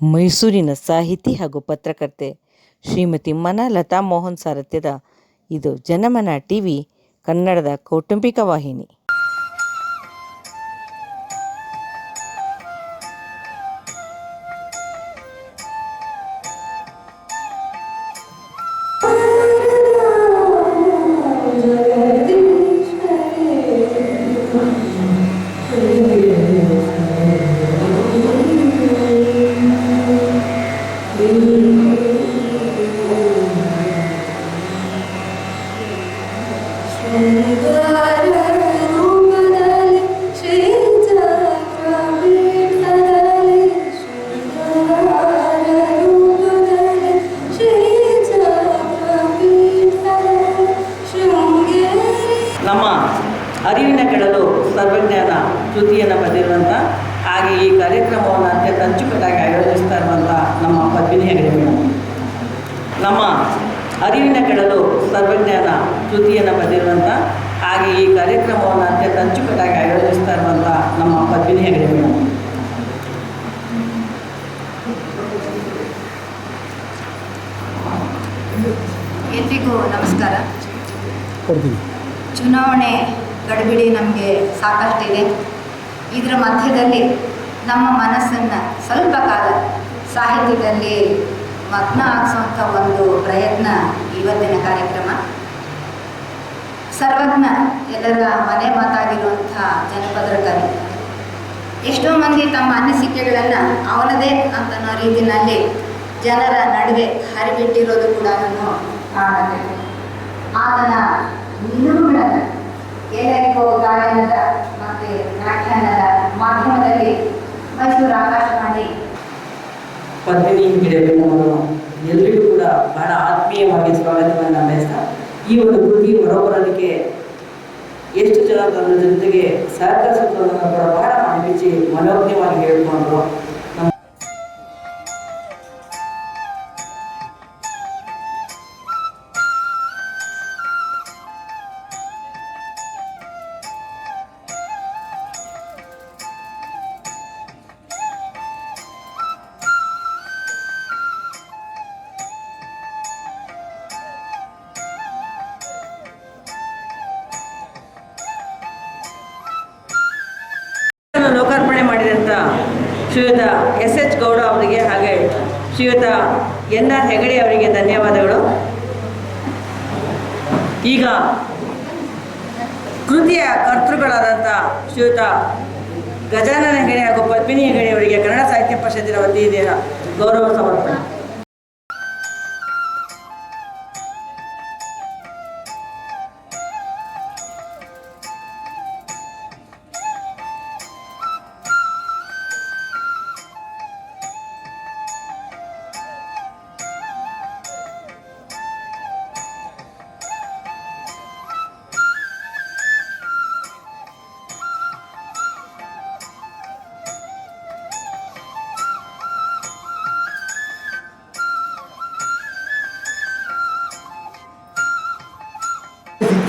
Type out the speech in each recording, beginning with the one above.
ಮೈಸೂರಿನ ಸಾಹಿತಿ ಹಾಗೂ ಪತ್ರಕರ್ತೆ ಶ್ರೀಮತಿ ಮನ ಲತಾ ಮೋಹನ್ ಸಾರಥ್ಯದ ಇದು ಜನಮನ ಟಿ ವಿ ಕನ್ನಡದ ಕೌಟುಂಬಿಕ ವಾಹಿನಿ. ಕೃತಿಯನ್ನು ಬರೆದಿರುವಂಥ ಹಾಗೆ ಈ ಕಾರ್ಯಕ್ರಮವನ್ನು ಅತ್ಯಂತ ಅಚ್ಚುಕಟ್ಟಾಗಿ ಆಯೋಜಿಸ್ತಾ ಇರುವಂಥ ನಮ್ಮ ಪದ್ಮಿನಿ ಹೆಗಡೆ ಮೇಡಮ್ ಎಲ್ರಿಗೂ ನಮಸ್ಕಾರ. ಚುನಾವಣೆ ಗಡಿಬಿಡಿ ನಮಗೆ ಸಾಕಷ್ಟಿದೆ ಇದರ ಮಧ್ಯದಲ್ಲಿ ನಮ್ಮ ಮನಸ್ಸನ್ನು ಸ್ವಲ್ಪ ಕಾಲ ಸಾಹಿತ್ಯದಲ್ಲಿ ಮಗ್ನ ಆಗಿಸುವಂಥ ಒಂದು ಪ್ರಯತ್ನ ಇವತ್ತಿನ ಕಾರ್ಯಕ್ರಮ. ಸರ್ವಜ್ಞ, ಎಲ್ಲರ ಮನೆ ಮಾತಾಗಿರುವಂಥ ಜನಪದರ ಕವಿ ಎಷ್ಟೋ ಮಂದಿ ತಮ್ಮ ಅನಿಸಿಕೆಗಳನ್ನು ಅವನದೇ ಅಂತನೋ ರೀತಿಯಲ್ಲಿ ಜನರ ನಡುವೆ ಹರಿಬಿಟ್ಟಿರೋದು ಕೂಡ ಕಾಣುತ್ತೆ. ಆತನ ನಿಲುವುಗಳನ್ನು ಎಲ್ಲರಿಗೂ ಗಾಯನದ ಮತ್ತು ವ್ಯಾಖ್ಯಾನದ ಮಾಧ್ಯಮದಲ್ಲಿ ಮೈಸೂರು ಆಕಾಶವಾಣಿ ಪದ್ಮಿನಿ ಹೆಗಡೆ ಮೇಡಮ್ ಎಲ್ರಿಗೂ ಕೂಡ ಬಹಳ ಆತ್ಮೀಯವಾಗಿ ಸ್ವಾಗತವನ್ನು ಬಯಸ್ತಾ ಈ ಒಂದು ಕೃತಿ ಹೊರಬರೋದಕ್ಕೆ ಎಷ್ಟು ಜನ ತನ್ನ ಜೊತೆಗೆ ಸಹಕರಿಸುತ್ತದನ್ನು ಕೂಡ ಬಹಳ ಮಾಡಿ ಮನೋಜ್ಞವಾಗಿ ಹೇಳ್ಕೊಂಡ್ರು ಶ್ರೀಯುತ ಎನ್ ಆರ್ ಹೆಗಡೆ ಅವರಿಗೆ ಧನ್ಯವಾದಗಳು. ಈಗ ಕೃತಿಯ ಕರ್ತೃಗಳಾದಂಥ ಶ್ರೀಯುತ ಗಜಾನನ ಹೆಗಡೆ ಹಾಗೂ ಪದ್ಮಿನಿ ಹೆಗಡೆ ಅವರಿಗೆ ಕನ್ನಡ ಸಾಹಿತ್ಯ ಪರಿಷತ್ತಿನ ವತಿಯಿಂದ ಗೌರವ ಸಮರ್ಪಣೆ.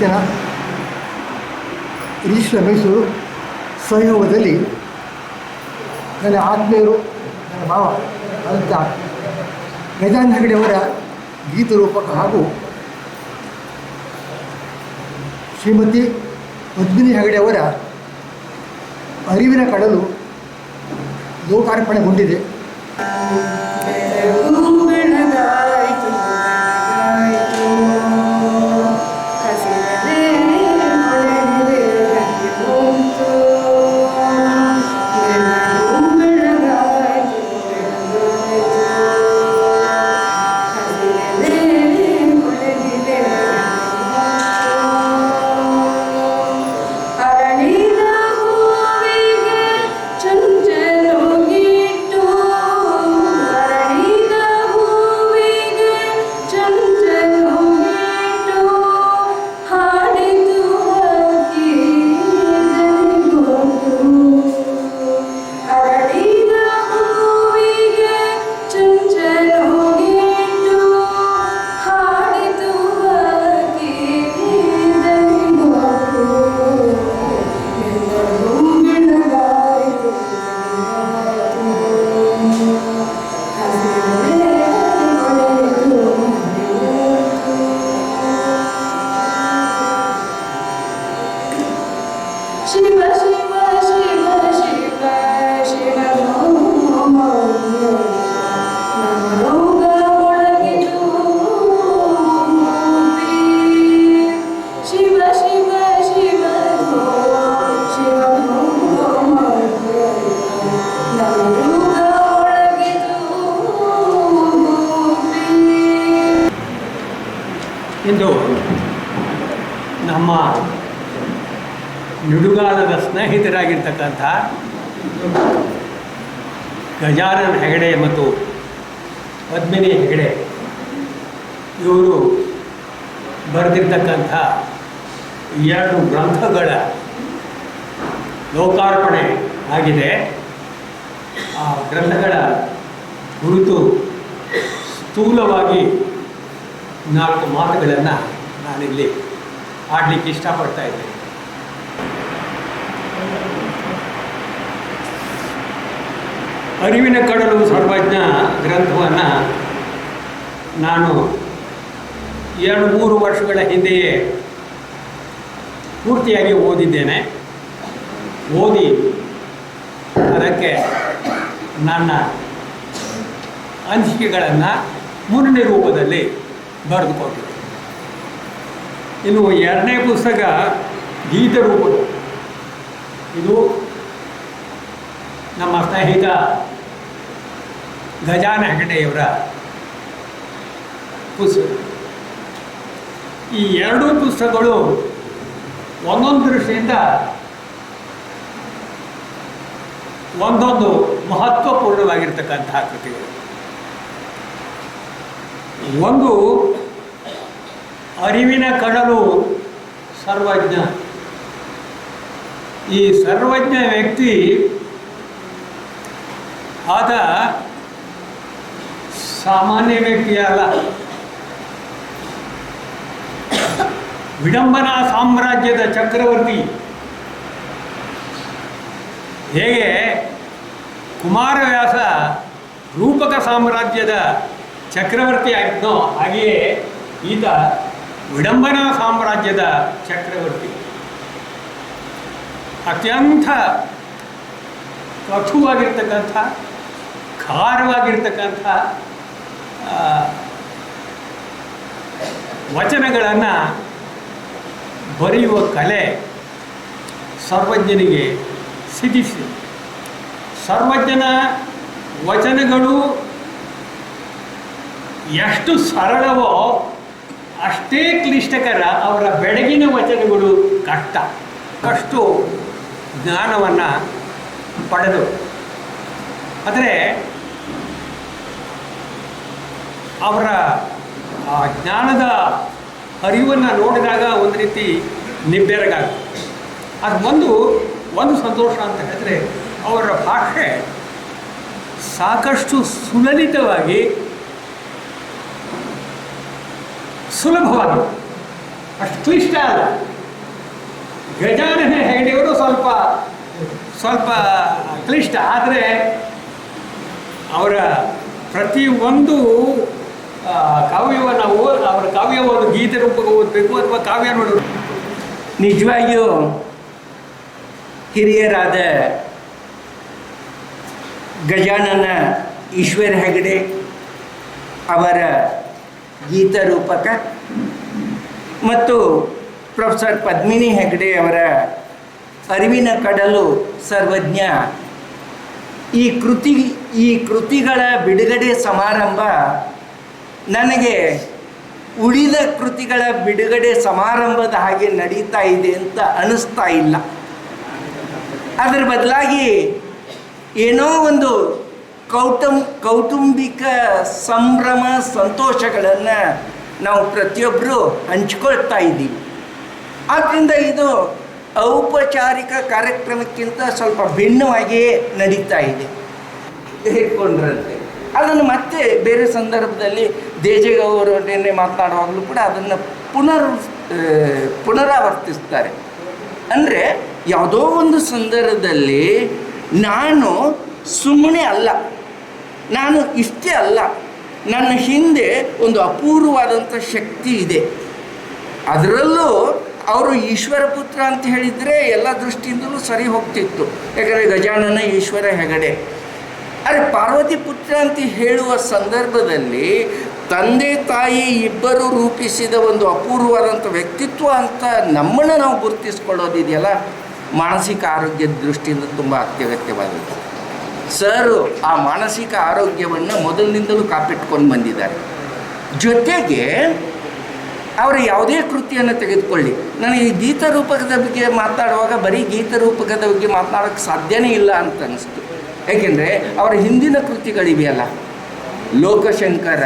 ಶಿಕ್ಷಣ ರಿಜಿಸ್ಟರ್ ಮೈಸೂರು ಸಹಯೋಗದಲ್ಲಿ ನನ್ನ ಆತ್ಮೀಯರು, ನನ್ನ ಭಾವ ಅಂತ ಗಜಾನ್ ಹೆಗಡೆಯವರ ಗೀತರೂಪಕ ಹಾಗೂ ಶ್ರೀಮತಿ ಪದ್ಮಿನಿ ಹೆಗಡೆಯವರ ಅರಿವಿನ ಕಡಲು ಲೋಕಾರ್ಪಣೆಗೊಂಡಿದೆ. ಸ್ನೇಹಿತರಾಗಿರ್ತಕ್ಕಂಥ ಗಜಾನನ ಹೆಗಡೆ ಮತ್ತು ಪದ್ಮಿನಿ ಹೆಗಡೆ, ಇವರು ಬರೆದಿರ್ತಕ್ಕಂಥ ಎರಡು ಗ್ರಂಥಗಳ ಲೋಕಾರ್ಪಣೆ ಆಗಿದೆ. ಆ ಗ್ರಂಥಗಳ ಕುರಿತು ಸ್ಥೂಲವಾಗಿ ನಾಲ್ಕು ಮಾತುಗಳನ್ನು ನಾನಿಲ್ಲಿ ಆಡಲಿಕ್ಕೆ ಇಷ್ಟಪಡ್ತಾ ಇದ್ದೇನೆ. ಅರಿವಿನ ಕಡಲು ಸರ್ವಜ್ಞ ಗ್ರಂಥವನ್ನು ನಾನು ಎರಡು ಮೂರು ವರ್ಷಗಳ ಹಿಂದೆಯೇ ಪೂರ್ತಿಯಾಗಿ ಓದಿದ್ದೇನೆ. ಓದಿ ಅದಕ್ಕೆ ನನ್ನ ಅನಿಸಿಕೆಗಳನ್ನು ಮೂರನೇ ರೂಪದಲ್ಲಿ ಬರೆದುಕೊಂಡಿದ್ದೆ. ಇನ್ನು ಎರಡನೇ ಪುಸ್ತಕ ಗೀತ ರೂಪದ ಇದು ನಮ್ಮ ಸ್ನೇಹಿತ ಗಜಾನ ಹೆಗಡೆಯವರ ಪುಸ್ತಕ ಈ ಎರಡೂ ಪುಸ್ತಕಗಳು ಒಂದೊಂದು ದೃಷ್ಟಿಯಿಂದ ಒಂದೊಂದು ಮಹತ್ವಪೂರ್ಣವಾಗಿರ್ತಕ್ಕಂತಹ ಕೃತಿಗಳು. ಒಂದು ಅರಿವಿನ ಕಡಲು ಸರ್ವಜ್ಞ. ಈ ಸರ್ವಜ್ಞ ವ್ಯಕ್ತಿ ಆತ ಸಾಮಾನ್ಯ ವ್ಯಕ್ತಿ ಅಲ್ಲ. ವಿಡಂಬನಾ ಸಾಮ್ರಾಜ್ಯದ ಚಕ್ರವರ್ತಿ. ಹೇಗೆ? ಕುಮಾರವ್ಯಾಸ ರೂಪಕ ಸಾಮ್ರಾಜ್ಯದ ಚಕ್ರವರ್ತಿ ಆಗಿದ್ನೋ ಹಾಗೆಯೇ ಈತ ವಿಡಂಬನಾ ಸಾಮ್ರಾಜ್ಯದ ಚಕ್ರವರ್ತಿ. ಅತ್ಯಂತ ಕಠುವಾಗಿರ್ತಕ್ಕಂಥ ಖಾರವಾಗಿರ್ತಕ್ಕಂಥ ವಚನಗಳನ್ನು ಬರೆಯುವ ಕಲೆ ಸರ್ವಜ್ಞನಿಗೆ ಸಿದ್ಧಿಸಿದೆ. ಸರ್ವಜ್ಞನ ವಚನಗಳು ಎಷ್ಟು ಸರಳವೋ ಅಷ್ಟೇ ಕ್ಲಿಷ್ಟಕರ ಅವರ ಬೆಳಗಿನ ವಚನಗಳು ಕಷ್ಟ. ಅಷ್ಟು ಜ್ಞಾನವನ್ನು ಪಡೆದು ಆದರೆ ಅವರ ಜ್ಞಾನದ ಅರಿವನ್ನು ನೋಡಿದಾಗ ಒಂದು ರೀತಿ ನಿಬ್ಬೆರಗಾಗುತ್ತೆ. ಅದು ಒಂದು ಒಂದು ಸಂತೋಷ ಅಂತ ಹೇಳಿದ್ರೆ ಅವರ ಭಾಷೆ ಸಾಕಷ್ಟು ಸುಲಲಿತವಾಗಿ ಸುಲಭವಾಗಿ ಅಷ್ಟು ಕ್ಲಿಷ್ಟ ಅಲ್ಲ. ಗಜಾನನ ಹೇಳಿಯವರು ಸ್ವಲ್ಪ ಸ್ವಲ್ಪ ಕ್ಲಿಷ್ಟ, ಆದರೆ ಅವರ ಪ್ರತಿಯೊಂದು ಕಾವ್ಯವನ್ನು ನಾವು, ಅವರ ಕಾವ್ಯವನ್ನು ಗೀತೆ ರೂಪಕ್ಕೆ ಓದಬೇಕು ಅಥವಾ ಕಾವ್ಯ ನೋಡಬೇಕು ನಿಜವಾಗಿಯೂ ಹಿರಿಯರಾದ ಗಜಾನನ ಈಶ್ವರ ಹೆಗಡೆ ಅವರ ಗೀತ ರೂಪಕ ಮತ್ತು ಪ್ರೊಫೆಸರ್ ಪದ್ಮಿನಿ ಹೆಗಡೆ ಅವರ ಅರಿವಿನ ಕಡಲು ಸರ್ವಜ್ಞ. ಈ ಕೃತಿ, ಈ ಕೃತಿಗಳ ಬಿಡುಗಡೆ ಸಮಾರಂಭ ನನಗೆ ಉಳಿದ ಕೃತಿಗಳ ಬಿಡುಗಡೆ ಸಮಾರಂಭದ ಹಾಗೆ ನಡೀತಾ ಇದೆ ಅಂತ ಅನಿಸ್ತಾ ಇಲ್ಲ. ಅದರ ಬದಲಾಗಿ ಏನೋ ಒಂದು ಕೌಟುಂ ಕೌಟುಂಬಿಕ ಸಂಭ್ರಮ ಸಂತೋಷಗಳನ್ನು ನಾವು ಪ್ರತಿಯೊಬ್ಬರು ಹಂಚ್ಕೊಳ್ತಾ ಇದ್ದೀವಿ. ಆದ್ದರಿಂದ ಇದು ಔಪಚಾರಿಕ ಕಾರ್ಯಕ್ರಮಕ್ಕಿಂತ ಸ್ವಲ್ಪ ಭಿನ್ನವಾಗಿಯೇ ನಡೀತಾ ಇದೆ. ಹೇಳ್ಕೊಂಡ್ರಂತೆ. ಅದನ್ನು ಮತ್ತೆ ಬೇರೆ ಸಂದರ್ಭದಲ್ಲಿ ದೇಜಗೌಡರು ನಿನ್ನೆ ಮಾತನಾಡುವಾಗಲೂ ಕೂಡ ಅದನ್ನು ಪುನರ್ ಪುನರಾವರ್ತಿಸ್ತಾರೆ. ಅಂದರೆ ಯಾವುದೋ ಒಂದು ಸಂದರ್ಭದಲ್ಲಿ ನಾನು ಸುಮ್ಮನೆ ಅಲ್ಲ, ನಾನು ಇಷ್ಟೇ ಅಲ್ಲ, ನನ್ನ ಹಿಂದೆ ಒಂದು ಅಪೂರ್ವವಾದಂಥ ಶಕ್ತಿ ಇದೆ. ಅದರಲ್ಲೂ ಅವರು ಈಶ್ವರ ಪುತ್ರ ಅಂತ ಹೇಳಿದರೆ ಎಲ್ಲ ದೃಷ್ಟಿಯಿಂದಲೂ ಸರಿ ಹೋಗ್ತಿತ್ತು. ಯಾಕಂದರೆ ಗಜಾನನ ಈಶ್ವರ ಹೆಗಡೆ. ಆದರೆ ಪಾರ್ವತಿ ಪುತ್ರ ಅಂತ ಹೇಳುವ ಸಂದರ್ಭದಲ್ಲಿ ತಂದೆ ತಾಯಿ ಇಬ್ಬರು ರೂಪಿಸಿದ ಒಂದು ಅಪೂರ್ವವಾದಂಥ ವ್ಯಕ್ತಿತ್ವ ಅಂತ ನಮ್ಮನ್ನು ನಾವು ಗುರುತಿಸ್ಕೊಳ್ಳೋದಿದೆಯಲ್ಲ ಮಾನಸಿಕ ಆರೋಗ್ಯದ ದೃಷ್ಟಿಯಿಂದ ತುಂಬ ಅತ್ಯಗತ್ಯವಾದದ್ದು. ಸರ್, ಆ ಮಾನಸಿಕ ಆರೋಗ್ಯವನ್ನು ಮೊದಲಿನಿಂದಲೂ ಕಾಪಿಟ್ಕೊಂಡು ಬಂದಿದ್ದಾರೆ. ಜೊತೆಗೆ ಅವರ ಯಾವುದೇ ಕೃತಿಯನ್ನು ತೆಗೆದುಕೊಳ್ಳಿ. ನನಗೆ ಈ ಗೀತ ರೂಪಕದ ಬಗ್ಗೆ ಮಾತಾಡುವಾಗ ಬರೀ ಗೀತ ರೂಪಕದ ಬಗ್ಗೆ ಮಾತನಾಡೋಕ್ಕೆ ಸಾಧ್ಯನೇ ಇಲ್ಲ ಅಂತ ಅನ್ನಿಸ್ತು ಏಕೆಂದರೆ ಅವರ ಹಿಂದಿನ ಕೃತಿಗಳಿವೆಯಲ್ಲ. ಲೋಕಶಂಕರ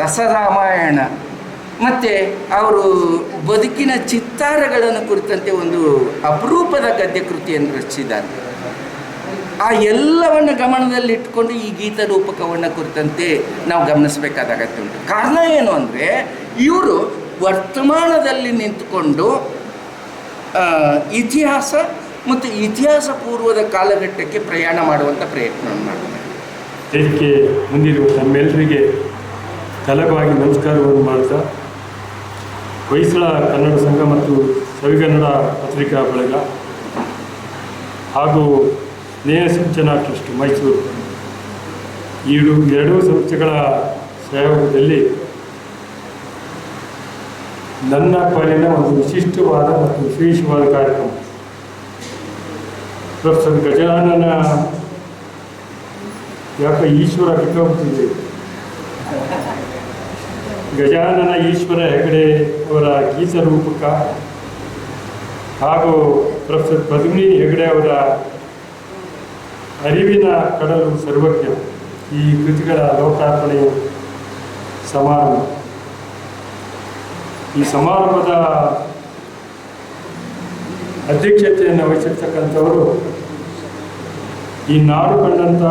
ರಸರಾಮಾಯಣ. ಮತ್ತು ಅವರು ಬದುಕಿನ ಚಿತ್ತಾರಗಳನ್ನು ಕುರಿತಂತೆ ಒಂದು ಅಪರೂಪದ ಗದ್ಯ ಕೃತಿಯನ್ನು ರಚಿಸಿದ್ದಾರೆ. ಆ ಎಲ್ಲವನ್ನು ಗಮನದಲ್ಲಿಟ್ಟುಕೊಂಡು ಈ ಗೀತ ರೂಪಕವನ್ನು ಕುರಿತಂತೆ ನಾವು ಗಮನಿಸಬೇಕಾದ ಅಗತ್ಯ ಉಂಟು. ಕಾರಣ ಏನು ಅಂದರೆ, ಇವರು ವರ್ತಮಾನದಲ್ಲಿ ನಿಂತುಕೊಂಡು ಇತಿಹಾಸ ಮತ್ತು ಇತಿಹಾಸ ಪೂರ್ವದ ಕಾಲಘಟ್ಟಕ್ಕೆ ಪ್ರಯಾಣ ಮಾಡುವಂಥ ಪ್ರಯತ್ನವನ್ನು ಮಾಡ್ತಾರೆ. ಇದಕ್ಕೆ ಮುಂದಿರುವ ತಮ್ಮೆಲ್ಲರಿಗೆ ತಲವಾಗಿ ನಮಸ್ಕಾರವನ್ನು ಮಾಡ್ತಾ ಹೊಯ್ಸಳ ಕನ್ನಡ ಸಂಘ ಮತ್ತು ಸವಿಗನ್ನಡ ಪತ್ರಿಕಾ ಬಳಗ ಹಾಗೂ ನೇಹ ಸೂಚನಾ ಟ್ರಸ್ಟ್ ಮೈಸೂರು. ಈ ಎರಡೂ ಸಂಸ್ಥೆಗಳ ಸಹಯೋಗದಲ್ಲಿ ನನ್ನ ಪಾಲಿನ ಒಂದು ವಿಶಿಷ್ಟವಾದ ಮತ್ತು ವಿಶೇಷವಾದ ಕಾರ್ಯಕ್ರಮ. ಪ್ರೊಫೆಸರ್ ಗಜಾನನ ಯಾಕೆ ಈಶ್ವರ ಬಿಟ್ಟೋಗ್ತಿದೆ ಗಜಾನನ ಈಶ್ವರ ಹೆಗಡೆ ಅವರ ಗೀತ ರೂಪಕ ಹಾಗೂ ಪ್ರೊಫೆಸರ್ ಪದ್ಮಿನಿ ಹೆಗಡೆ ಅವರ ಅರಿವಿನ ಕಡಲು ಸರ್ವಜ್ಞ ಈ ಕೃತಿಗಳ ಲೋಕಾರ್ಪಣೆ ಸಮಾರಂಭ. ಈ ಸಮಾರಂಭದ ಅಧ್ಯಕ್ಷತೆಯನ್ನು ವಹಿಸಿರ್ತಕ್ಕಂಥವರು ಈ ನಾಡು ಕಂಡಂಥ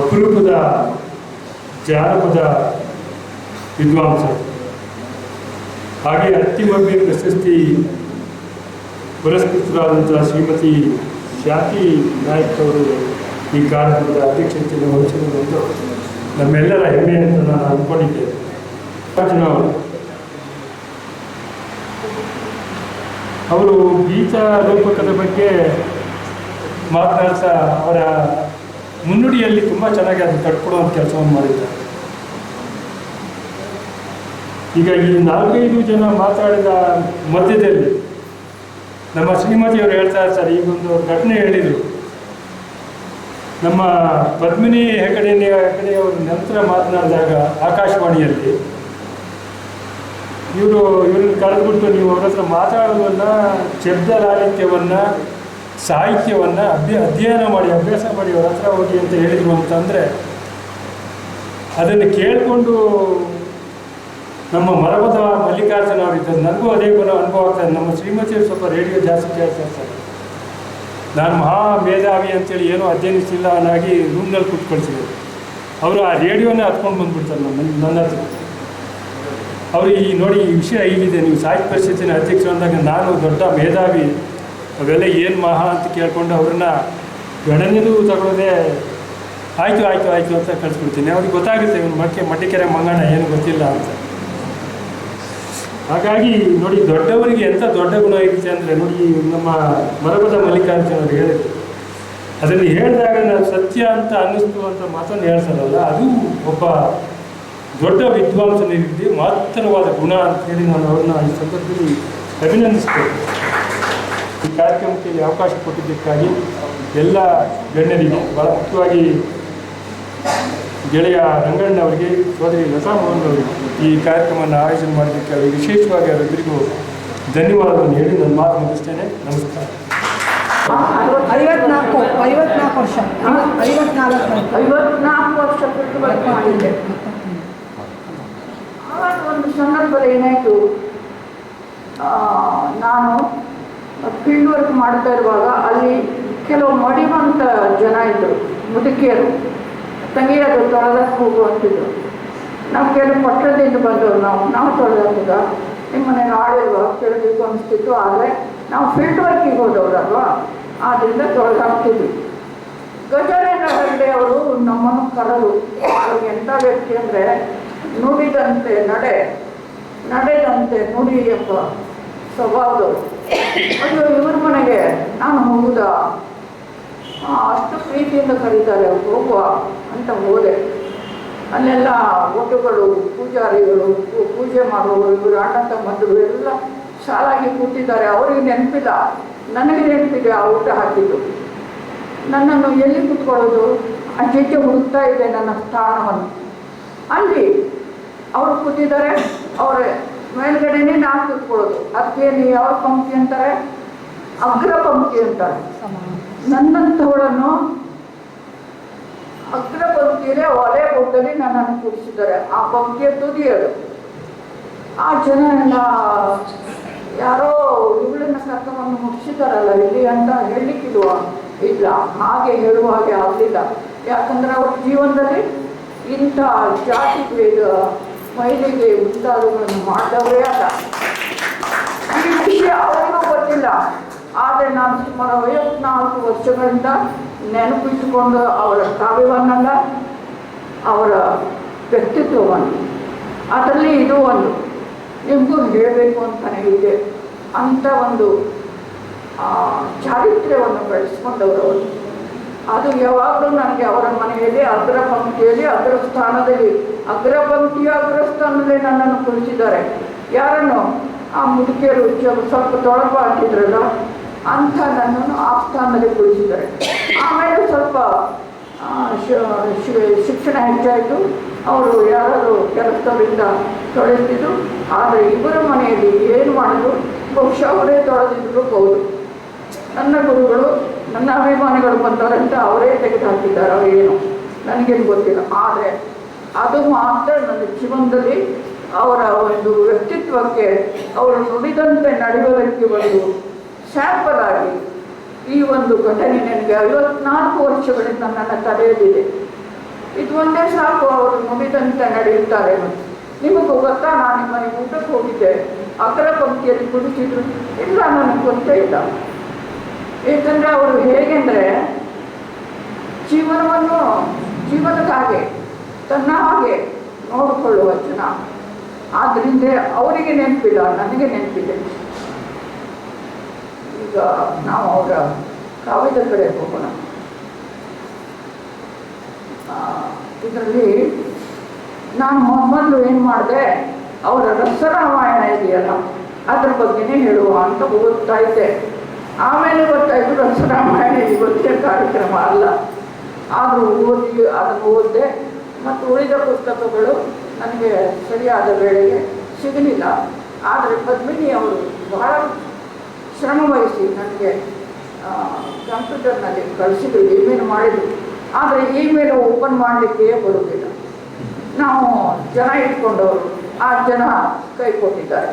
ಅಪರೂಪದ ಜಾನಪದ ವಿದ್ವಾಂಸ. ಹಾಗೆ ಅತ್ತಿಮಬ್ಬೆ ಪ್ರಶಸ್ತಿ ಪುರಸ್ಕೃತರಾದಂಥ ಶ್ರೀಮತಿ ಶಾಂತಿ ನಾಯಕ್ ಅವರು ಈ ಕಾರ್ಯಕ್ರಮದ ಅಧ್ಯಕ್ಷತೆಯನ್ನು ವಹಿಸಿರುವುದು ನಮ್ಮೆಲ್ಲರ ಹೆಮ್ಮೆ ಅಂತ ನಾನು ಅಂದ್ಕೊಂಡಿದ್ದೇನೆ ಅವರು ಅವರು ಗೀತ ರೂಪಕದ ಬಗ್ಗೆ ಮಾತನಾಡ್ತಾ ಅವರ ಮುನ್ನುಡಿಯಲ್ಲಿ ತುಂಬ ಚೆನ್ನಾಗಿ ಅದು ತಡ್ಕೊಡುವಂಥ ಕೆಲಸವನ್ನು ಮಾಡಿದ್ದಾರೆ. ಈಗ ಈ ನಾಲ್ಕೈದು ಜನ ಮಾತಾಡಿದ ಮಧ್ಯದಲ್ಲಿ ನಮ್ಮ ಶ್ರೀಮತಿಯವರು ಹೇಳ್ತಾ ಸರ್ ಈ ಒಂದು ಘಟನೆ ಹೇಳಿದರು. ನಮ್ಮ ಪದ್ಮಿನಿ ಹೆಗಡೆ ಹೆಗಡೆಯವರು ನಂತರ ಮಾತನಾಡಿದಾಗ ಆಕಾಶವಾಣಿಯಲ್ಲಿ. ಇವರು, ಇವ್ರನ್ನ ಕರೆದ್ಬಿಟ್ಟು ನೀವು ಅವರ ಹತ್ರ ಮಾತಾಡೋದನ್ನು ಶಬ್ದ ಲಾಲಿತ್ಯವನ್ನು ಸಾಹಿತ್ಯವನ್ನು ಅಭ್ಯ, ಅಧ್ಯಯನ ಮಾಡಿ, ಅಭ್ಯಾಸ ಮಾಡಿ ಅವ್ರ ಹತ್ರ ಹೋಗಿ ಅಂತ ಹೇಳಿದ್ರು ಅಂತಂದರೆ, ಅದನ್ನು ಕೇಳಿಕೊಂಡು ನಮ್ಮ ಮರಮದ ಮಲ್ಲಿಕಾರ್ಜುನ ಅವರು ಇದ್ದರು. ನನಗೂ ಅದೇ ಗುಣ ಅನುಭವ ಆಗ್ತದೆ ನಮ್ಮ ಶ್ರೀಮತಿ ಸ್ವಲ್ಪ ರೇಡಿಯೋ ಜಾಸ್ತಿ ಕೇಳ್ತಾ ಇರ್ತಾರೆ. ನಾನು ಮಹಾ ಮೇಧಾವಿ ಅಂತೇಳಿ ಏನೂ ಅಧ್ಯಯನಿಸಿಲ್ಲ ಅನ್ನಾಗಿ ರೂಮ್ನಲ್ಲಿ ಕೂತ್ಕೊಳ್ಸಿದ್ರು ಅವರು ಆ ರೇಡಿಯೋನೇ ಹತ್ಕೊಂಡು ಬಂದ್ಬಿಡ್ತಾರೆ ನನ್ನ ನನ್ನ ಹತ್ರ. ಅವರು ಈ ನೋಡಿ ಈ ವಿಷಯ ಹೀಗಿದೆ. ನೀವು ಸಾಹಿತ್ಯ ಪರಿಷತ್ತಿನ ಅಧ್ಯಕ್ಷರು ಅಂದಾಗ ನಾನು ದೊಡ್ಡ ಮೇಧಾವಿ ಅವೆಲ್ಲ ಏನು ಮಹಾ ಅಂತ ಕೇಳ್ಕೊಂಡು ಅವ್ರನ್ನ ಗಣನೆಯೂ ತಗೊಳ್ಳೋದೆ ಆಯಿತು ಆಯಿತು ಆಯಿತು ಅಂತ ಕಳಿಸ್ಬಿಡ್ತೀನಿ. ಅವ್ರಿಗೆ ಗೊತ್ತಾಗುತ್ತೆ ಇವನು ಮಕ್ಕೆ ಕೆರೆ ಮಂಗಣ ಏನು ಗೊತ್ತಿಲ್ಲ ಅಂತ. ಹಾಗಾಗಿ ನೋಡಿ, ದೊಡ್ಡವರಿಗೆ ಎಂಥ ದೊಡ್ಡ ಗುಣ ಇರುತ್ತೆ ಅಂದರೆ ನೋಡಿ, ನಮ್ಮ ಮರಬದ ಮಲ್ಲಿಕಾರ್ಜುನ ಅವರು ಹೇಳಿದ್ರು. ಅದನ್ನು ಹೇಳಿದಾಗ ನಾನು ಸತ್ಯ ಅಂತ ಅನ್ನಿಸ್ತು ಅಂತ ಮಾತನ್ನು ಹೇಳ್ತಾರಲ್ಲ, ಅದು ಒಬ್ಬ ದೊಡ್ಡ ವಿದ್ವಾಂಸನಿಗೆ ಮಹತ್ತರವಾದ ಗುಣ ಅಂತ ಹೇಳಿ ನಾನು ಅವ್ರನ್ನ ಈ ಸಂದರ್ಭದಲ್ಲಿ ಅಭಿನಂದಿಸ್ತೇನೆ. ಕಾರ್ಯಕ್ರಮಕ್ಕೆ ಇಲ್ಲಿ ಅವಕಾಶ ಕೊಟ್ಟಿದ್ದಕ್ಕಾಗಿ ಎಲ್ಲ ಗಣ್ಯರಿಗೆ ಬಹಳ ಮುಖ್ಯವಾಗಿ ಗೆಳೆಯ ರಂಗಣ್ಣ ಅವರಿಗೆ ಸೋದರಿ ಲತಾ ಮೋಹನ್ ಅವರಿಗೆ ಈ ಕಾರ್ಯಕ್ರಮವನ್ನು ಆಯೋಜನೆ ಮಾಡೋದಕ್ಕೆ ಅವರಿಗೆ ವಿಶೇಷವಾಗಿ ಅವರಿಬ್ಬರಿಗೂ ಧನ್ಯವಾದವನ್ನು ಹೇಳಿ ನನ್ನ ಮಾತು ಮುಗಿಸ್ತೇನೆ. ನಮಸ್ಕಾರ. ಐವತ್ನಾಲ್ಕು ಐವತ್ನಾಲ್ಕು ವರ್ಷ. ಐವತ್ನಾಲ್ಕು ಐವತ್ನಾಲ್ಕು ವರ್ಷ ಮಾಡಿದ್ದೆ ಆವಾಗ ಒಂದು ಸಂದರ್ಭದಲ್ಲಿ ಏನಾಯಿತು? ನಾನು ಫೀಲ್ಡ್ ವರ್ಕ್ ಮಾಡ್ತಾ ಇರುವಾಗ ಅಲ್ಲಿ ಕೆಲವು ಮಡಿವಂತ ಜನ ಇದ್ದರು, ಮುದುಕಿಯರು. ತಂಗಿಯರು ತೊಳೆದಕ್ಕೆ ಹೋಗು ಅಂತಿದ್ರು. ನಾವು ಕೆಲವು ಪಟ್ಟಣದಿಂದ ಬಂದವರು ನಾವು. ನಾವು ತೊಳೆದಾಗ ನಿಮ್ಮ ಮನೇಲಿ ಆಡಿಲ್ವಾ? ಕೇಳಬೇಕು ಅನಿಸ್ತಿತ್ತು. ಆದರೆ ನಾವು ಫೀಲ್ಡ್ ವರ್ಕಿಗೆ ಹೋದವರಲ್ವಾ ಆದ್ದರಿಂದ ತೊಳೆದಾಗ್ತಿದ್ವಿ ಗಜರೇಂದ್ರ ಅವರು ನಮ್ಮನ್ನು ಕರೆದು ಅವ್ರಿಗೆ ಎಂಥ ವ್ಯಕ್ತಿ ಅಂದರೆ, ನುಡಿದಂತೆ ನಡೆ, ನಡೆದಂತೆ ನುಡಿ ಎಂಬ ಸ್ವಭಾವದವರು. ಅಯ್ಯೋ ಇವರ ಮನೆಗೆ ನಾನು ಹೋಗುದಾ? ಅಷ್ಟು ಪ್ರೀತಿಯಿಂದ ಕರೀತಾರೆ, ಹೋಗುವ ಅಂತ ಹೋದೆ. ಅಲ್ಲೆಲ್ಲ ಒಟ್ಟುಗಳು ಪೂಜಾರಿಗಳು ಪೂಜೆ ಮಾಡುವವರು, ಇವರು ಅಣ್ಣ, ತಮ್ಮಂದರು ಎಲ್ಲ ಸಾಲಾಗಿ ಕೂತಿದ್ದಾರೆ. ಅವರಿಗೆ ನೆನಪಿಲ್ಲ. ನನಗೆ ನೆನಪಿದೆ ಆ ಊಟ ಹಾಕಿದ್ದು. ನನ್ನನ್ನು ಎಲ್ಲಿ ಕೂತ್ಕೊಳ್ಳೋದು? ಅಜ್ಜಿಗೆ ಹುಡುಕ್ತಾ ಇದೆ ನನ್ನ ಸ್ಥಾನವನ್ನು. ಅಲ್ಲಿ ಅವರು ಕೂತಿದ್ದಾರೆ. ಅವ್ರ ಮೇಲ್ಗಡೆನೇ ನಾವು ಕೂತ್ಕೊಳ್ಳೋದು. ಅದಕ್ಕೆ ಯಾವ ಪಂಕ್ತಿ ಅಂತಾರೆ? ಅಗ್ರ ಪಂಕ್ತಿ ಅಂತಾರೆ. ನನ್ನಂಥವಳನ್ನು ಅಗ್ರ ಪಂಕ್ತಿಯಲ್ಲೇ ಒಲೆ ಗುಡ್ಡಲ್ಲಿ ನನ್ನನ್ನು ಕೂರಿಸಿದ್ದಾರೆ ಆ ಪಂಕ್ತಿಯ ತುದಿಯದು ಆ ಜನ ಯಾರೋ ಇವಳನ್ನ ಕರ್ಕೊಂಡು ಮುಗಿಸಿದಾರಲ್ಲ, ಇಲ್ಲಿ ಅಂತ ಹೇಳಲಿಕ್ಕಿಲ್ವ? ಇಲ್ಲ, ಹಾಗೆ ಹೇಳುವ ಹಾಗೆ ಆಗಲಿಲ್ಲ. ಯಾಕಂದ್ರೆ ಅವ್ರ ಜೀವನದಲ್ಲಿ ಇಂಥ ಜಾತಿ ಮಹಿಳೆಗೆ ಮುಂತಾದವುಗಳನ್ನು ಮಾಡಿದವರೇ ಅಲ್ಲ ಈ ವಿಷಯ ಅವರಿಗೂ ಗೊತ್ತಿಲ್ಲ. ಆದರೆ ನಾನು ಸುಮಾರು ಐವತ್ನಾಲ್ಕು ವರ್ಷಗಳಿಂದ ನೆನಪಿಟ್ಟುಕೊಂಡು ಅವರ ಕಾವ್ಯವನ್ನಲ್ಲ, ಅವರ ವ್ಯಕ್ತಿತ್ವವನ್ನು. ಅದರಲ್ಲಿ ಇದು ಒಂದು. ನಿಮಗೂ ಹೇಳಬೇಕು ಅಂತಲೇ ಇದೆ. ಅಂಥ ಒಂದು ಚಾರಿತ್ರ್ಯವನ್ನು ಬೆಳೆಸ್ಕೊಂಡವರು. ಅದು ಯಾವಾಗಲೂ ನನಗೆ ಅವರ ಮನೆಯಲ್ಲಿ, ಅದರ ಪಂಕ್ತಿಯಲ್ಲಿ, ಅದರ ಸ್ಥಾನದಲ್ಲಿ ಅಗ್ರ ಅಗ್ರಸ್ಥಾನದಲ್ಲಿ ಅಗ್ರ ನನ್ನನ್ನು ಕುಳಿಸಿದ್ದಾರೆ. ಯಾರನ್ನು? ಆ ಮುದುಕಿಯರು ಸ್ವಲ್ಪ ತೊಳಪ ಹಾಕಿದ್ರಲ್ಲ, ಅಂಥ ನನ್ನನ್ನು ಆ ಸ್ಥಾನದಲ್ಲಿ ಕುಳಿಸಿದ್ದಾರೆ. ಆಮೇಲೆ ಸ್ವಲ್ಪ ಶಿಕ್ಷಣ ಹೆಚ್ಚಾಯಿತು. ಅವರು ಯಾರಾದರೂ ಕೆಲಸದವರಿಂದ ತೊಳೆದಿದ್ದು ಆದರೆ ಇವರ ಮನೆಯಲ್ಲಿ ಏನು ಮಾಡಿದ್ರು? ಬಹುಶಃ ಅವರೇ ತೊಳೆದಿದ್ರು, ಹೌದು. ನನ್ನ ಗುರುಗಳು, ನನ್ನ ಅಭಿಮಾನಿಗಳು ಬಂದವರಂತ ಅವರೇ ತೆಗೆದು ಹಾಕಿದ್ದಾರೆ ಏನು ನನಗೇನು ಗೊತ್ತಿಲ್ಲ. ಆದರೆ ಅದು ಮಾತ್ರ ನನ್ನ ಜೀವನದಲ್ಲಿ ಅವರ ಒಂದು ವ್ಯಕ್ತಿತ್ವಕ್ಕೆ ಅವರು ನುಡಿದಂತೆ ನಡೆಯುವುದಕ್ಕೆ ಒಂದು ಸ್ಯಾಂಪಲ್ ಆಗಿ ಈ ಒಂದು ಘಟನೆ ನನಗೆ ಐವತ್ನಾಲ್ಕು ವರ್ಷಗಳಿಂದ ನನ್ನ ತಲೆಯಲ್ಲಿದೆ. ಇದು ಒಂದೇ ಸಾಕು, ಅವರು ನುಡಿದಂತೆ ನಡೆಯುತ್ತಾರೆ. ನಿಮಗೂ ಗೊತ್ತಾ, ನಾನು ನಿಮ್ಮ ಊಟಕ್ಕೆ ಹೋಗಿದ್ದೆ. ಅಕರ ಪಂಕ್ತಿಯಲ್ಲಿ ಕುಡಿಸಿದ್ರು ಇಲ್ಲ, ನನಗೆ ಗೊತ್ತೇ ಇಲ್ಲ. ಏಕೆಂದರೆ ಅವರು ಹೇಗೆಂದರೆ, ಜೀವನವನ್ನು ಜೀವನಕ್ಕಾಗೆ ತನ್ನ ಹಾಗೆ ನೋಡಿಕೊಳ್ಳುವ ಜನ. ಆದ್ರಿಂದ ಅವರಿಗೆ ನೆನಪಿಲ್ಲ, ನನಗೆ ನೆನಪಿದೆ. ಈಗ ನಾವು ಅವರ ಕಾವ್ಯದ ಕಡೆ ಹೋಗೋಣ. ಇದರಲ್ಲಿ ನಾನು ಮೊದಲು ಏನು ಮಾಡಿದೆ, ಅವರ ರಸರಾಮಾಯಣ ಇದೆಯಲ್ಲ, ಅದ್ರ ಬಗ್ಗೆನೇ ಹೇಳುವ ಅಂತ ಗೊತ್ತಾಯ್ತೆ ಆಮೇಲೆ ಗೊತ್ತಾಯಿತು ರಸರಾಮಾಯಣ ಇವತ್ತೇ ಕಾರ್ಯಕ್ರಮ ಅಲ್ಲ. ಆದರೂ ಓದಿ, ಅದನ್ನು ಓದಿದೆ. ಮತ್ತು ಉಳಿದ ಪುಸ್ತಕಗಳು ನನಗೆ ಸರಿಯಾದ ವೇಳೆಗೆ ಸಿಗಲಿಲ್ಲ. ಆದರೆ ಪದ್ಮಿನಿ ಅವರು ಬಹಳ ಶ್ರಮ ವಹಿಸಿ ನನಗೆ ಕಂಪ್ಯೂಟರ್ನಲ್ಲಿ ಕಳಿಸಿದ್ರು, ಇಮೇಲ್ ಮಾಡಿದ್ರು. ಆದರೆ ಇಮೇಲ್ ಓಪನ್ ಮಾಡಲಿಕ್ಕೆ ಬರುವುದಿಲ್ಲ. ನಾವು ಜನ ಇಟ್ಕೊಂಡವರು, ಆ ಜನ ಕೈ ಕೊಟ್ಟಿದ್ದಾರೆ.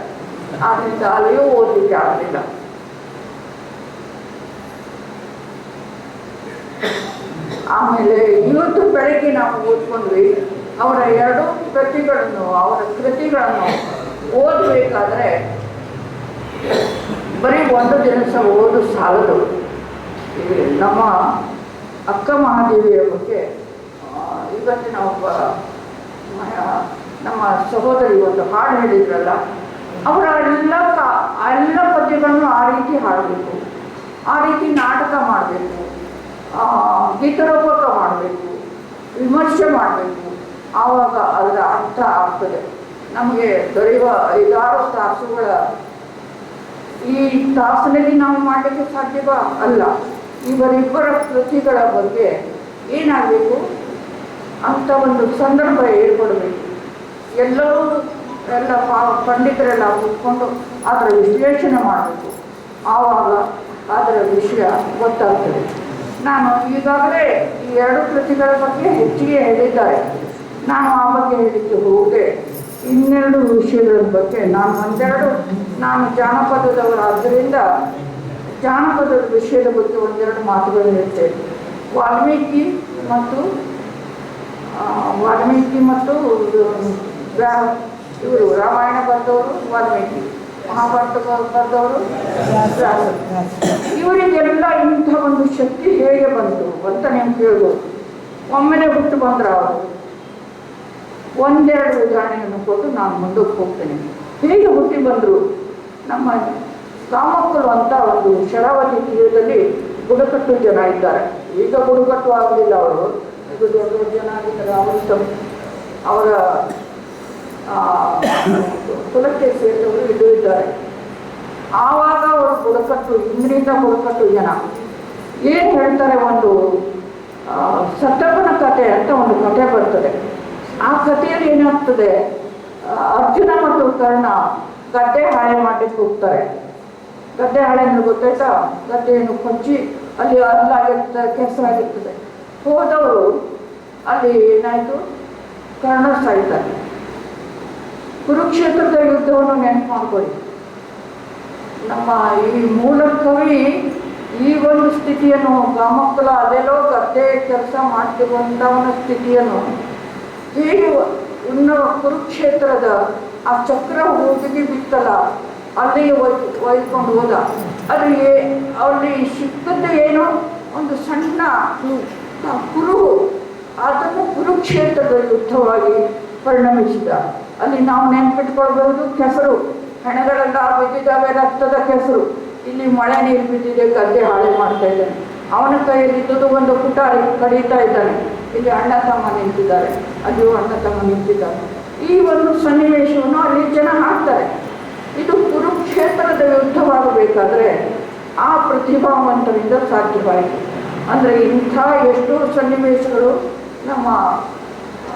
ಆದ್ದರಿಂದ ಅಲ್ಲಿಯೂ ಓದಲಿಕ್ಕೆ ಆಗಲಿಲ್ಲ ಆಮೇಲೆ ಇವತ್ತು ಬೆಳಗ್ಗೆ ನಾವು ಓದ್ಕೊಂಡ್ವಿ, ಅವರ ಎರಡು ಕೃತಿಗಳನ್ನು, ಅವರ ಕೃತಿಗಳನ್ನು ಓದಬೇಕಾದ್ರೆ ಬರೀ ಒಂದು ದಿವಸ ಓದು ಸಾಲದು. ನಮ್ಮ ಅಕ್ಕ ಮಹಾದೇವಿಯ ಬಗ್ಗೆ ಇವತ್ತಿನ ಒಬ್ಬ ನಮ್ಮ ಸಹೋದರಿ ಒಂದು ಹಾಡು ಹೇಳಿದ್ರಲ್ಲ, ಅವರ ಎಲ್ಲ ಎಲ್ಲ ಪದ್ಯಗಳನ್ನು ಆ ರೀತಿ ಹಾಡಬೇಕು. ಆ ರೀತಿ ನಾಟಕ ಮಾಡಬೇಕು. ಗೀತರೂಪಕ ಮಾಡಬೇಕು, ವಿಮರ್ಶೆ ಮಾಡಬೇಕು. ಆವಾಗ ಅದರ ಅರ್ಥ ಆಗ್ತದೆ. ನಮಗೆ ದೊರೆಯುವ ಐದಾರು ತಾಸುಗಳ ಈ ತಾಸಿನಲ್ಲಿ ನಾವು ಮಾಡಲಿಕ್ಕೆ ಸಾಧ್ಯವ? ಅಲ್ಲ. ಇವರಿಬ್ಬರ ಕೃತಿಗಳ ಬಗ್ಗೆ ಏನಾಗಬೇಕು? ಅಂತ ಒಂದು ಸಂದರ್ಭ ಏರ್ಪಡಬೇಕು ಎಲ್ಲರೂ, ಎಲ್ಲ ಪಂಡಿತರೆಲ್ಲ ಕೂತ್ಕೊಂಡು ಅದರ ವಿಶ್ಲೇಷಣೆ ಮಾಡಬೇಕು. ಆವಾಗ ಅದರ ವಿಷಯ ಗೊತ್ತಾಗ್ತದೆ. ನಾನು ಈಗಾಗಲೇ ಈ ಎರಡು ಕೃತಿಗಳ ಬಗ್ಗೆ ಹೆಚ್ಚಿಗೆ ಹೇಳಿದ್ದಾರೆ. ನಾನು ಆ ಬಗ್ಗೆ ಹೇಳಿದ್ದು ಹೋಗಿ. ಇನ್ನೆರಡು ವಿಷಯಗಳ ಬಗ್ಗೆ ನಾನು ಒಂದೆರಡು, ನಾನು ಜಾನಪದದವರಾದ್ದರಿಂದ ಜಾನಪದದ ವಿಷಯದ ಬಗ್ಗೆ ಒಂದೆರಡು ಮಾತುಗಳು ಹೇಳ್ತೇನೆ. ವಾಲ್ಮೀಕಿ ಮತ್ತು ವಾಲ್ಮೀಕಿ ಮತ್ತು ಇವರು ರಾಮಾಯಣ ಬರೆದವರು ವಾಲ್ಮೀಕಿ. ಇವರಿಗೆಲ್ಲ ಇಂಥ ಒಂದು ಶಕ್ತಿ ಹೇಗೆ ಬಂತು ಅಂತ ನೀವು ಕೇಳ್ಬೋದು. ಒಮ್ಮೆಲೆ ಹುಟ್ಟು ಬಂದ್ರ ಅವರು? ಒಂದೆರಡು ಉದಾಹರಣೆಯನ್ನು ಕೊಟ್ಟು ನಾನು ಮುಂದಕ್ಕೆ ಹೋಗ್ತೇನೆ. ಹೇಗೆ ಹುಟ್ಟಿ ಬಂದರು? ನಮ್ಮ ಕಾಮಕ್ಕಳು ಅಂತ ಒಂದು ಶರಾವತಿ ತೀರದಲ್ಲಿ ಬುಡಕಟ್ಟು ಜನ ಇದ್ದಾರೆ. ಈಗ ಬುಡಕಟ್ಟು ಆಗಲಿಲ್ಲ ಅವರು. ಈಗ ದೊಡ್ಡ ದೊಡ್ಡ ಜನ ಆಗಿದ್ದಾರೆ. ಅವರು ಅವರ ಕುಲಕ್ಕೆ ಸೇರಿದವರು ಇದು ಇದ್ದಾರೆ ಆವಾಗ ಅವರು ಬುಡಕಟ್ಟು ಇಂದಿನಿಂದ ಬುಡಕಟ್ಟು ಜನ. ಏನು ಹೇಳ್ತಾರೆ ಒಂದು ಸತ್ತಪ್ಪನ ಕಥೆ ಅಂತ ಒಂದು ಕಥೆ ಬರ್ತದೆ. ಆ ಕಥೆಯಲ್ಲಿ ಏನಾಗ್ತದೆ? ಅರ್ಜುನ ಮತ್ತು ಕರ್ಣ ಗದ್ದೆ ಹಾಳೆ ಮಾಡಲಿಕ್ಕೆ ಹೋಗ್ತಾರೆ. ಗದ್ದೆ ಹಾಳೆ ಗೊತ್ತಾಯ್ತಾ? ಗದ್ದೆಯನ್ನು ಕೊಚ್ಚಿ ಅಲ್ಲಿ ಅಲ್ಲಾಗಿರ್ತದೆ, ಕೆಸರಾಗಿರ್ತದೆ. ಹೋದವರು ಅಲ್ಲಿ ಏನಾಯಿತು? ಕರ್ಣ ಸಾಯ್ತಾರೆ. ಕುರುಕ್ಷೇತ್ರದ ಯುದ್ಧವನ್ನು ನೆನಪು ಮಾಡ್ಕೊಳ್ಳಿ ನಮ್ಮ ಈ ಮೂಲ ಕವಿ ಈ ಒಂದು ಸ್ಥಿತಿಯನ್ನು ಗಾಮಕ್ಕಳ ಅದೆಲ್ಲೋ ಗದ್ದೆ ಕೆಲಸ ಮಾಡ್ತಿರುವಂಥವನ ಸ್ಥಿತಿಯನ್ನು ಈ ಉನ್ನ ಕುರುಕ್ಷೇತ್ರದ ಆ ಚಕ್ರ ಹೋಗಿ ಬಿತ್ತಲ್ಲ ಅಲ್ಲಿಗೆ ಒಯ್, ಒಯ್ಕೊಂಡು ಹೋದ. ಅಲ್ಲಿ ಅಲ್ಲಿ ಸಿಕ್ಕದ್ದು ಏನೋ ಒಂದು ಸಣ್ಣ ಕುರು ಅದನ್ನು ಕುರುಕ್ಷೇತ್ರದ ಯುದ್ಧವಾಗಿ ಪರಿಣಮಿಸಿದ. ಅಲ್ಲಿ ನಾವು ನೆನ್ಪಿಟ್ಕೊಳ್ಬಹುದು ಕೆಸರು. ಹೆಣಗಳೆಲ್ಲ ಬಿದ್ದಿದ್ದಾವೆ ರಕ್ತದ ಕೆಸರು. ಇಲ್ಲಿ ಮಳೆ ನೀರು ಬಿದ್ದಿದೆ, ಗದ್ದೆ ಹಾಳೆ ಮಾಡ್ತಾ ಇದ್ದಾನೆ. ಅವನ ಕೈಯಲ್ಲಿ ಇದ್ದುದು ಒಂದು ಕುಟಾರಿ ಕಡಿತಾ ಇದ್ದಾನೆ. ಇಲ್ಲಿ ಅಣ್ಣ ತಮ್ಮ ನಿಂತಿದ್ದಾರೆ. ಅಲ್ಲಿಯೂ ಅಣ್ಣ ತಮ್ಮ ನಿಂತಿದ್ದಾರೆ ಈ ಒಂದು ಸನ್ನಿವೇಶವನ್ನು ಅಲ್ಲಿ ಜನ ಹಾಕ್ತಾರೆ. ಇದು ಕುರುಕ್ಷೇತ್ರದ ಯುದ್ಧವಾಗಬೇಕಾದ್ರೆ ಆ ಪ್ರತಿಭಾವಂತರಿಂದ ಸಾಧ್ಯವಾಯಿತು. ಅಂದರೆ ಇಂಥ ಎಷ್ಟೋ ಸನ್ನಿವೇಶಗಳು ನಮ್ಮ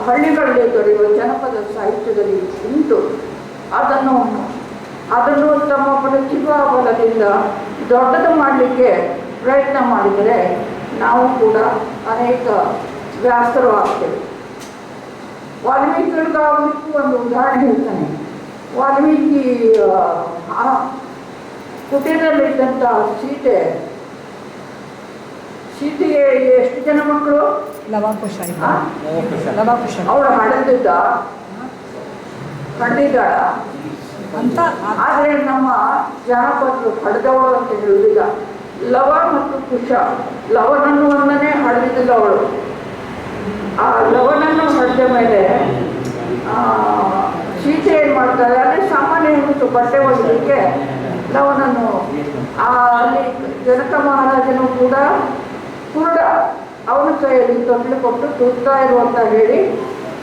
ಹಳ್ಳಿಗಳಲ್ಲಿ ದೊರೆಯುವ ಜನಪದ ಸಾಹಿತ್ಯದಲ್ಲಿ ಉಂಟು. ಅದನ್ನು ಅದನ್ನು ತಮ್ಮ ಪ್ರತಿಭಾ ಬಲದಿಂದ ದೊಡ್ಡದು ಮಾಡಲಿಕ್ಕೆ ಪ್ರಯತ್ನ ಮಾಡಿದರೆ ನಾವು ಕೂಡ ಅನೇಕ ವ್ಯಾಸರು ಆಗ್ತೇವೆ. ವಾಲ್ಮೀಕಿಗಳಿಗಾಗಲಿಕ್ಕೂ ಒಂದು ಉದಾಹರಣೆ ಹೇಳ್ತಾನೆ. ವಾಲ್ಮೀಕಿ ಕುಟೀರದಲ್ಲಿದ್ದಂಥ ಸೀತೆ, ಸೀತೆಗೆ ಎಷ್ಟು ಜನ ಮಕ್ಕಳು? ಲವಾಕುಶ ಆ? ಲವಾಕುಶ ಅವಳು ಹಣದಿದ್ದ? ಕಂಡಿದ್ದಾಳ ಅಂತ ಆದರೆ ನಮ್ಮ ಜಾನಪದರು ಹಡೆದವಳು ಅಂತ ಹೇಳುವುದಿಲ್ಲ. ಲವ ಮತ್ತು ಕುಶ. ಲವನನ್ನು ಒಂದನೇ ಹಡೆದಿದ್ದಿಲ್ಲ ಅವಳು. ಆ ಲವನನ್ನು ಹಡೆದ ಮೇಲೆ ಸೀತೆ ಏನು ಮಾಡ್ತಾರೆ? ಅಲ್ಲಿ ಸಾಮಾನ್ಯ ಹೆಂಗಸು ಬಟ್ಟೆ ಒಗೆದಕ್ಕೆ ಲವನನ್ನು ಆ ಅಲ್ಲಿ ಜನಕ ಮಹಾರಾಜನು ಕೂಡ ಕುರುಡ. ಅವನ ಕೈಯಲ್ಲಿ ತೊಟ್ಲು ಕೊಟ್ಟು ತೂಗ್ತಾ ಇರುವಂತ ಹೇಳಿ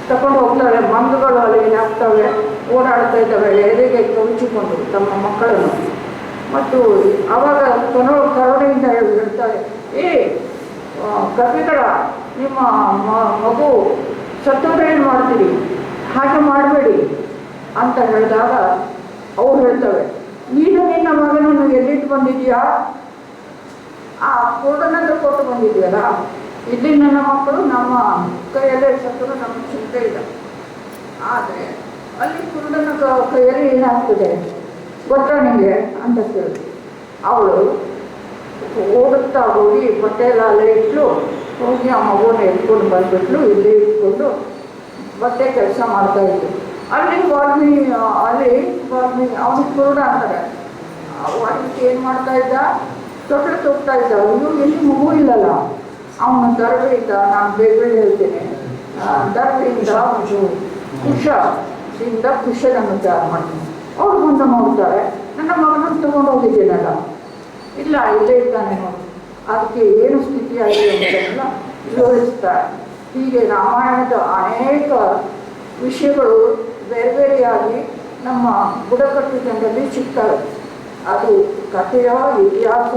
ತಕೊಂಡು ಹೋಗ್ತಾರೆ ಬಂಧುಗಳು ಅಲ್ಲಿ ಏನಾಗ್ತವೆ ಓಡಾಡ್ತಾ ಇದ್ದಾವೆ. ಎದೆಗೆ ಕವಿಚಿಕೊಂಡು ತಮ್ಮ ಮಕ್ಕಳನ್ನು. ಮತ್ತು ಅವಾಗ ಕೊನೋ ಕರುಣೆಯಿಂದ ಹೇಳಿ ಹೇಳ್ತಾರೆ ಏ ಕವಿಗಳ ನಿಮ್ಮ ಮಗು ಏನು ಮಾಡ್ತೀರಿ? ಹಾಗೆ ಮಾಡಬೇಡಿ. ಅಂತ ಹೇಳಿದಾಗ ಅವ್ರು ಹೇಳ್ತವೆ, ನೀನು ನಿನ್ನ ಮಗನನ್ನು ಎಲ್ಲಿಟ್ಟು ಬಂದಿದೆಯಾ ಆ ಕುರುಡನಂದು ಕೊಟ್ಟು ಬಂದಿದೆಯಲ್ಲ ಇಲ್ಲಿ ನನ್ನ ಮಕ್ಕಳು ನಮ್ಮ ಕೈಯಲ್ಲೇ ಸತ್ತರು ನಮಗೆ ಚಿಂತೆ ಇಲ್ಲ. ಆದರೆ ಅಲ್ಲಿ ಕುರುಡನ ಕೈಯಲ್ಲಿ ಏನಾಗ್ತದೆ? ಗೊತ್ತಾ ನಿಮಗೆ ಅಂತ ಕೇಳಿದ್ರು ಅವಳು ಓಡುತ್ತಾ ಹೋಗಿ ಬಟ್ಟೆ ಎಲ್ಲ ಅಲ್ಲೇ ಇಟ್ಲು ಹೋಗಿ ಆ ಮಗುನ ಎತ್ಕೊಂಡು ಬಂದ್ಬಿಟ್ಲು. ಇಲ್ಲಿ ಇಟ್ಕೊಂಡು ಬಟ್ಟೆ ಕೆಲಸ ಮಾಡ್ತಾ ಇದ್ಲು. ಅಲ್ಲಿ ವಾಲ್ಮಿ ಅಲ್ಲಿ ವಾಲ್ಮಿ ಅವನು ಕುರುಡ ಅಂತಾರೆ. ಆ ವಾಲ್ಮೀಕಿ ಏನು ಮಾಡ್ತಾ ಇದ್ದ? ತೊಟ್ಲು ತೊಗ್ತಾ ಇದ್ದ. ಅವನು ಎಲ್ಲಿ ಮಗು ಇಲ್ಲಲ್ಲ? ಅವನ ದರ್ವೆಯಿಂದ ನಾನು ಬೇಗ ಹೇಳ್ತೇನೆ. ಒಂದು ಕುಶ ಇಂದ ಕುಶನನ್ನು ತಯಾರು ಮಾಡ್ತೀನಿ ಅವ್ರು ಮುಂದೆ ನೋಡ್ತಾರೆ. ನನ್ನ ಮಗನನ್ನು ತಗೊಂಡು ಹೋಗಿದ್ದೀನಲ್ಲ? ಇಲ್ಲ, ಇಲ್ಲೇ ಇದ್ದಾನೆ ನೋಡಿ. ಅದಕ್ಕೆ ಏನು ಸ್ಥಿತಿ ಆಗಿದೆ ಅಂತೆಲ್ಲ ವಿವರಿಸ್ತಾರೆ. ಹೀಗೆ ರಾಮಾಯಣದ ಅನೇಕ ವಿಷಯಗಳು ಬೇರೆ ಬೇರೆಯಾಗಿ ನಮ್ಮ ಬುಡಕಟ್ಟು ಜನರಲ್ಲಿ ಸಿಗ್ತವೆ. ಅದು ಕಥೆಯ ಇತಿಹಾಸ